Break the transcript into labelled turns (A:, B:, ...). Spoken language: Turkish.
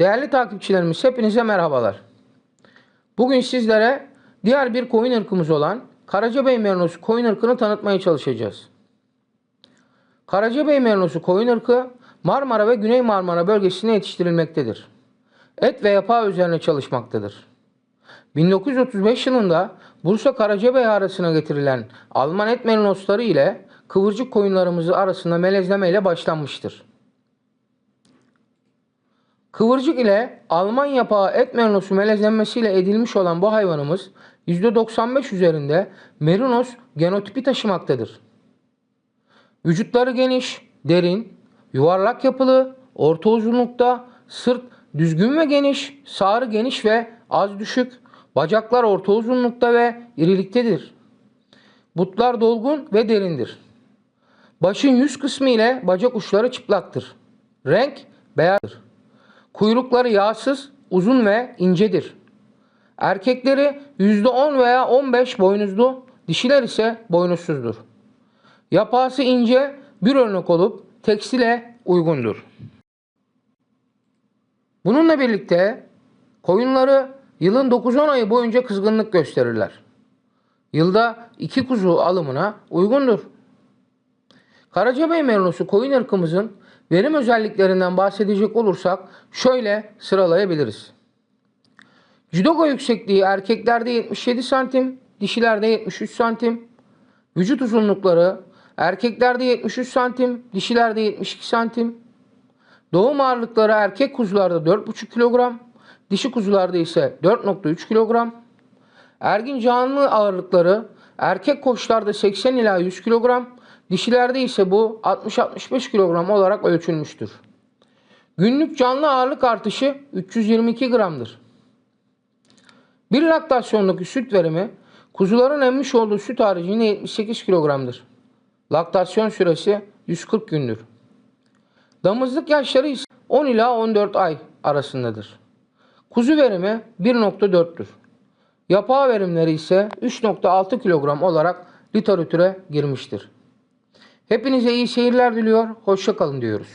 A: Değerli takipçilerimiz hepinize merhabalar. Bugün sizlere diğer bir koyun ırkımız olan Karacabey Merinosu koyun ırkını tanıtmaya çalışacağız. Karacabey Merinosu koyun ırkı Marmara ve Güney Marmara bölgesinde yetiştirilmektedir. Et ve yapağı üzerine çalışmaktadır. 1935 yılında Bursa Karacabey arasına getirilen Alman et merinosları ile kıvırcık koyunlarımızı arasında melezleme ile başlanmıştır. Kıvırcık ile Alman yapağı et merinosu melezlenmesiyle edilmiş olan bu hayvanımız %95 üzerinde merinos genotipi taşımaktadır. Vücutları geniş, derin, yuvarlak yapılı, orta uzunlukta, sırt düzgün ve geniş, sağrı geniş ve az düşük, bacaklar orta uzunlukta ve iriliktedir. Butlar dolgun ve derindir. Başın yüz kısmı ile bacak uçları çıplaktır. Renk beyazdır. Kuyrukları yağsız, uzun ve incedir. Erkekleri %10 veya 15 boynuzlu, dişiler ise boynuzsuzdur. Yapası ince, bir örnek olup tekstile uygundur. Bununla birlikte koyunları yılın 9-10 ayı boyunca kızgınlık gösterirler. Yılda iki kuzu alımına uygundur. Karacabey merinosu koyun ırkımızın verim özelliklerinden bahsedecek olursak şöyle sıralayabiliriz. Cidogo yüksekliği erkeklerde 77 santim, dişilerde 73 santim. Vücut uzunlukları erkeklerde 73 santim, dişilerde 72 santim. Doğum ağırlıkları erkek kuzularda 4,5 kilogram, dişi kuzularda ise 4,3 kilogram. Ergin canlı ağırlıkları erkek koçlarda 80 ila 100 kilogram, dişilerde ise bu 60-65 kilogram olarak ölçülmüştür. Günlük canlı ağırlık artışı 322 gramdır. Bir laktasyondaki süt verimi kuzuların emmiş olduğu süt haricinde 78 kilogramdır. Laktasyon süresi 140 gündür. Damızlık yaşları ise 10 ila 14 ay arasındadır. Kuzu verimi 1.4'tür. Yapağı verimleri ise 3.6 kilogram olarak literatüre girmiştir. Hepinize iyi seyirler diliyor, hoşça kalın diyoruz.